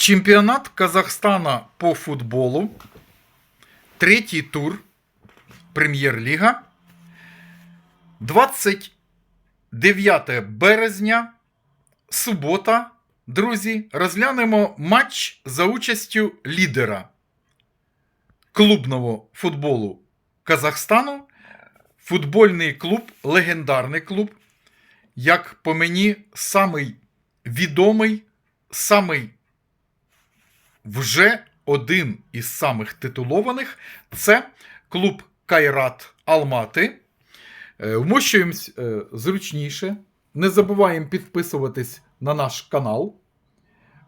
Чемпіонат Казахстана по футболу. Третій тур. Прем'єр-ліга. 29 березня. Субота. Друзі, розглянемо матч за участю лідера клубного футболу Казахстану. Футбольний клуб, легендарний клуб. Як по мені, самий відомий, самий вже один із самих титулованих це клуб Кайрат Алмати. Е, Вмощуємось е, зручніше. Не забуваємо підписуватись на наш канал.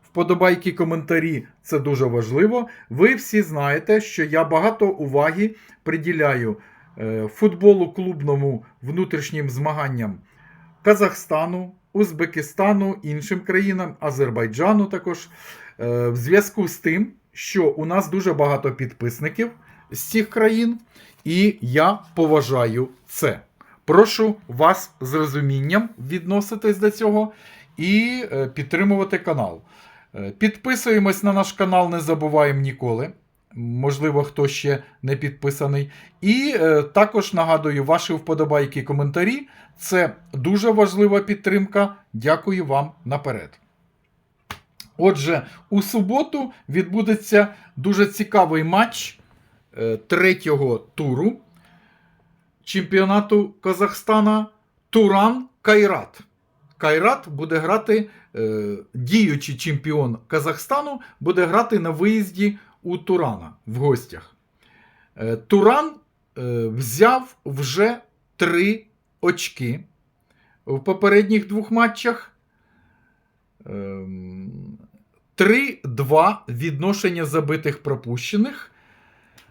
Вподобайки, коментарі це дуже важливо. Ви всі знаєте, що я багато уваги приділяю е, футболу клубному внутрішнім змаганням Казахстану, Узбекистану, іншим країнам, Азербайджану також. Е, В зв'язку з тим, що у нас дуже багато підписників з цих країн, і я поважаю це. Прошу вас з розумінням відноситись до цього і е, підтримувати канал. Е, Підписуємось на наш канал, не забуваємо ніколи. Можливо, хто ще не підписаний. І е, також нагадую, ваші вподобайки і коментарі. Це дуже важлива підтримка. Дякую вам наперед. Отже, у суботу відбудеться дуже цікавий матч е, третього туру чемпіонату Казахстана Туран Кайрат. Кайрат буде грати, е, діючий чемпіон Казахстану буде грати на виїзді у Турана в гостях. Е, Туран е, взяв вже три очки в попередніх двох матчах. Ем, 3-2 відношення забитих пропущених.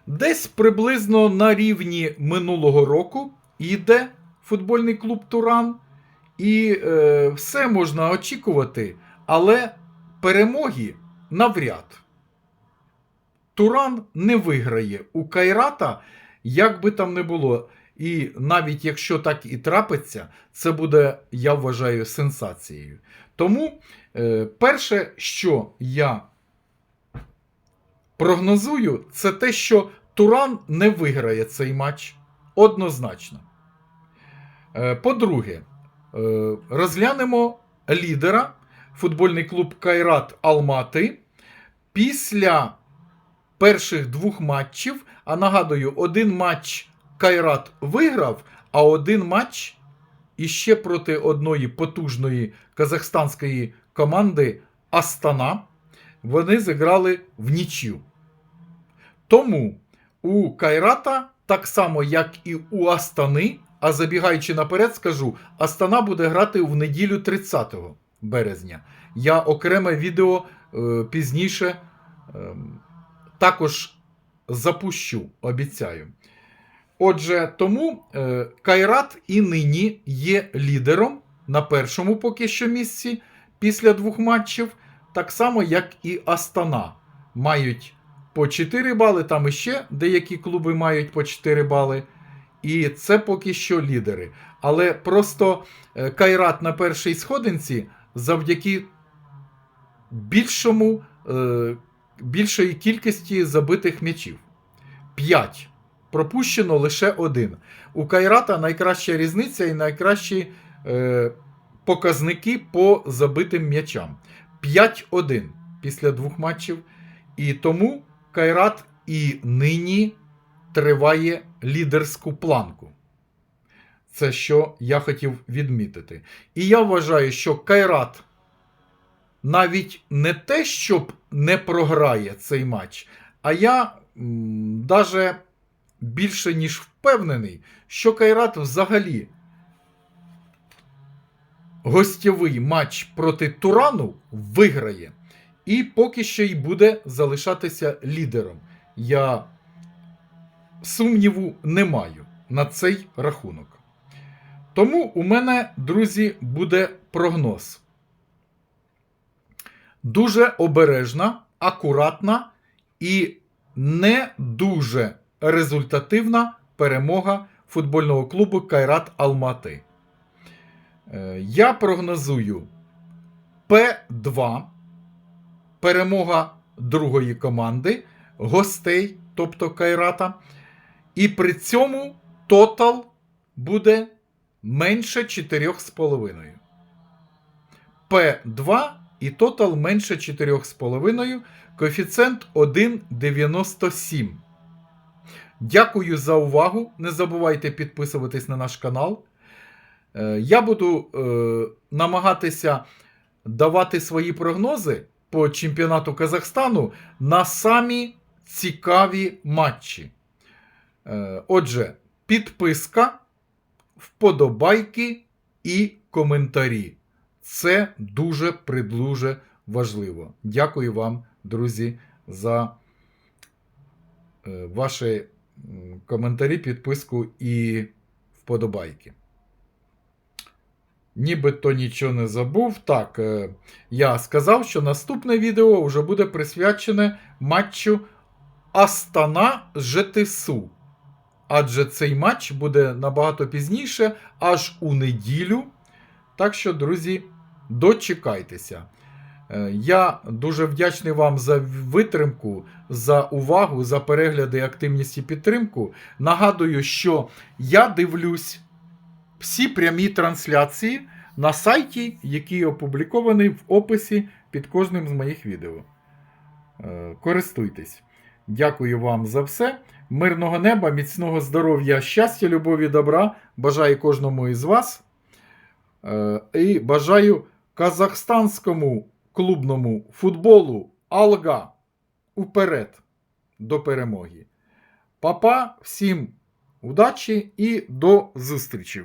Десь приблизно на рівні минулого року йде футбольний клуб Туран. І е, все можна очікувати, але перемоги навряд. Туран не виграє у Кайрата, як би там не було. І навіть якщо так і трапиться, це буде, я вважаю, сенсацією. Тому е, перше, що я прогнозую, це те, що Туран не виграє цей матч однозначно. Е, по-друге, е, розглянемо лідера футбольний клуб Кайрат Алмати. Після перших двох матчів, а нагадую, один матч Кайрат виграв, а один матч іще проти одної потужної казахстанської команди Астана. Вони зіграли в нічю. Тому у Кайрата, так само, як і у Астани, а забігаючи наперед, скажу, Астана буде грати в неділю 30 березня. Я окреме відео е, пізніше е, також запущу, обіцяю. Отже, тому е, Кайрат і нині є лідером на першому поки що місці після двох матчів, так само, як і Астана. Мають по 4 бали, там іще деякі клуби мають по 4 бали. І це поки що лідери. Але просто е, Кайрат на першій сходинці завдяки більшому, е, більшої кількості забитих м'ячів. 5. Пропущено лише один. У Кайрата найкраща різниця і найкращі е, показники по забитим м'ячам. 5-1 після двох матчів. І тому Кайрат і нині триває лідерську планку. Це що я хотів відмітити. І я вважаю, що Кайрат навіть не те, щоб не програє цей матч, а я даже більше ніж впевнений, що Кайрат взагалі гостєвий матч проти Турану виграє. І поки що й буде залишатися лідером. Я сумніву не маю на цей рахунок. Тому у мене, друзі, буде прогноз. Дуже обережна, акуратна і не дуже результативна перемога футбольного клубу Кайрат Алмати. Е, Я прогнозую П2 перемога другої команди, гостей, тобто Кайрата. І при цьому тотал буде менше 4,5. П2 і тотал менше 4,5. Коефіцієнт 1,97. Дякую за увагу. Не забувайте підписуватись на наш канал. Е, Я буду е, намагатися давати свої прогнози по чемпіонату Казахстану на самі цікаві матчі. Е, Отже, підписка, вподобайки і коментарі. Це дуже придлуже важливо. Дякую вам, друзі, за е, ваші коментарі, підписку і вподобайки. Нібито нічого не забув. Так, е, я сказав, що наступне відео вже буде присвячене матчу Астана ЖТСУ. Адже цей матч буде набагато пізніше, аж у неділю. Так що, друзі, дочекайтеся. Е, Я дуже вдячний вам за витримку, за увагу, за перегляди, активність і підтримку. Нагадую, що я дивлюсь всі прямі трансляції на сайті, який опублікований в описі під кожним з моїх відео. Е, Користуйтесь. Дякую вам за все. Мирного неба, міцного здоров'я, щастя, любові, добра. Бажаю кожному із вас. Е, І бажаю казахстанському клубному футболу Алга уперед до перемоги. Папа, всім удачі і до зустрічей!